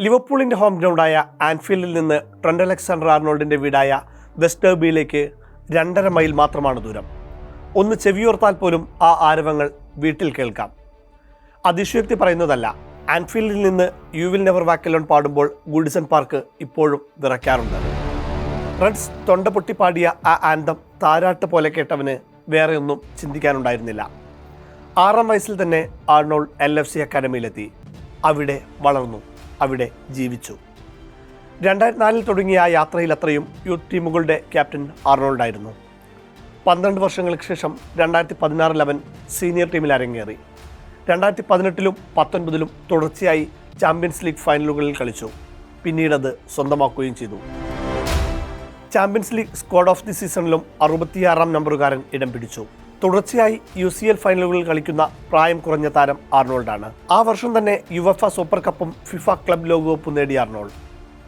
ലിവർപൂളിന്റെ home ഗ്രൗണ്ടായ ആൻഫീൽഡിൽ നിന്ന് trend Alexander ആർണോൾഡിന്റെ വീടായ വെസ്റ്റേബിയിലേക്ക് രണ്ടര mile മാത്രമാണ് ദൂരം. ഒന്ന് ചെവിയോർത്താൽ പോലും ആ ആരവങ്ങൾ വീട്ടിൽ കേൾക്കാം. അതിശയോക്തി പറയുന്നതല്ല ആൻഫീൽഡിൽ നിന്ന് യു വിൽ നെവർ വാക്കലോൺ പാടുമ്പോൾ ഗുഡിസൺ പാർക്ക് ഇപ്പോഴും വിറയ്ക്കാറുണ്ട്. റെഡ്സ് തൊണ്ട പൊട്ടിപ്പാടിയ ആ ആന്തം താരാട്ട് പോലെ കേട്ടവന് വേറെയൊന്നും ചിന്തിക്കാനുണ്ടായിരുന്നില്ല. ആറാം വയസ്സിൽ തന്നെ ആർണോൾഡ് എൽ എഫ് സി അക്കാഡമിയിലെത്തി അവിടെ വളർന്നു. അവിടെ ജീവിച്ചു. രണ്ടായിരത്തി നാലിൽ തുടങ്ങിയ ആ യാത്രയിൽ അത്രയും യൂത്ത് ടീമുകളുടെ ക്യാപ്റ്റൻ ആർണോൾഡായിരുന്നു. പന്ത്രണ്ട് വർഷങ്ങൾക്ക് ശേഷം രണ്ടായിരത്തി പതിനാറിൽ അവൻ സീനിയർ ടീമിൽ അരങ്ങേറി. രണ്ടായിരത്തി പതിനെട്ടിലും പത്തൊൻപതിലും തുടർച്ചയായി ചാമ്പ്യൻസ് ലീഗ് ഫൈനലുകളിൽ കളിച്ചു. പിന്നീടത് സ്വന്തമാക്കുകയും ചെയ്തു. Champions league squad of the സീസണിലും അറുപത്തിയാറാം നമ്പറുകാരൻ ഇടം പിടിച്ചു. തുടർച്ചയായി യു സി എൽ ഫൈനലുകളിൽ കളിക്കുന്ന പ്രായം കുറഞ്ഞ താരം ആർണോൾഡാണ്. ആ വർഷം തന്നെ യുവഫ സൂപ്പർ കപ്പും ഫിഫ ക്ലബ് ലോകകപ്പും നേടി Arnold.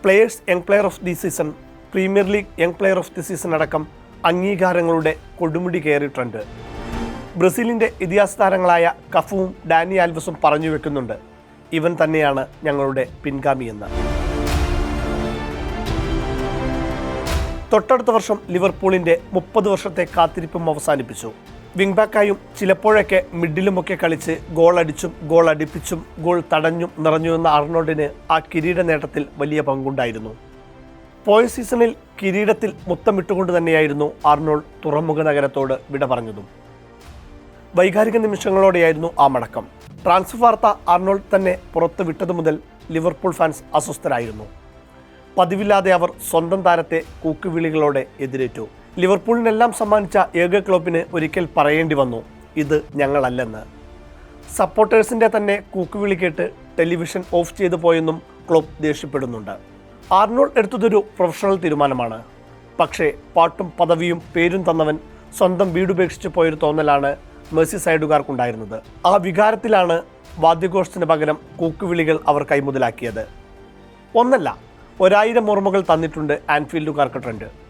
Players young player of the season premier league young player of the season അടക്കം അംഗീകാരങ്ങളുടെ കൊടുമുടി കയറിയിട്ടുണ്ട് ബ്രസീലിന്റെ ഇതിഹാസ താരങ്ങളായ കഫുവും ഡാനി ആൽവസും പറഞ്ഞു വെക്കുന്നുണ്ട്. ഇവൻ തന്നെയാണ് ഞങ്ങളുടെ പിൻഗാമിയെന്ന് തൊട്ടടുത്ത വർഷം ലിവർപൂളിന്റെ മുപ്പത് വർഷത്തെ കാത്തിരിപ്പും അവസാനിപ്പിച്ചു. വിങ് ബാക്കായും ചിലപ്പോഴൊക്കെ മിഡിലുമൊക്കെ കളിച്ച് ഗോൾ അടിച്ചും ഗോൾ അടിപ്പിച്ചും ഗോൾ തടഞ്ഞും നിറഞ്ഞു എന്ന അർണോൾഡിന് ആ കിരീട നേട്ടത്തിൽ വലിയ പങ്കുണ്ടായിരുന്നു. പോയ സീസണിൽ കിരീടത്തിൽ മുത്തമിട്ടുകൊണ്ട് തന്നെയായിരുന്നു ആർണോൾഡ് തുറമുഖ നഗരത്തോട് വിട പറഞ്ഞതും. വൈകാരിക നിമിഷങ്ങളോടെയായിരുന്നു ആ മടക്കം. ട്രാൻസ്ഫർ വാർത്ത ആർണോൾഡ് തന്നെ പുറത്തു വിട്ടതു മുതൽ ലിവർപൂൾ ഫാൻസ് അസ്വസ്ഥരായിരുന്നു. പതിവില്ലാതെ അവർ സ്വന്തം താരത്തെ കൂക്കുവിളികളോടെ എതിരേറ്റു. ലിവർപൂളിനെല്ലാം സമ്മാനിച്ച ഏക ക്ലോപ്പിന് ഒരിക്കൽ പറയേണ്ടി വന്നു. ഇത് ഞങ്ങളല്ലെന്ന്. സപ്പോർട്ടേഴ്സിന്റെ തന്നെ കൂക്കുവിളി കേട്ട് ടെലിവിഷൻ ഓഫ് ചെയ്തു പോയെന്നും ക്ലോപ്പ് ദേഷ്യപ്പെടുന്നുണ്ട്. ആർണോൾഡ് എടുത്തതൊരു പ്രൊഫഷണൽ തീരുമാനമാണ്. പക്ഷേ പാട്ടും പദവിയും പേരും തന്നവൻ സ്വന്തം വീടുപേക്ഷിച്ച് പോയൊരു തോന്നലാണ് മെസ്സി സൈഡുകാർക്കുണ്ടായിരുന്നത് ആ വികാരത്തിലാണ് വാദ്യഘോഷത്തിന് പകരം കൂക്കുവിളികൾ അവർ കൈമുതലാക്കിയത്. ഒന്നല്ല ഒരായിരം ഓർമ്മകൾ തന്നിട്ടുണ്ട് ആൻഫീൽഡുകാർക്ക് ട്രെൻഡ്.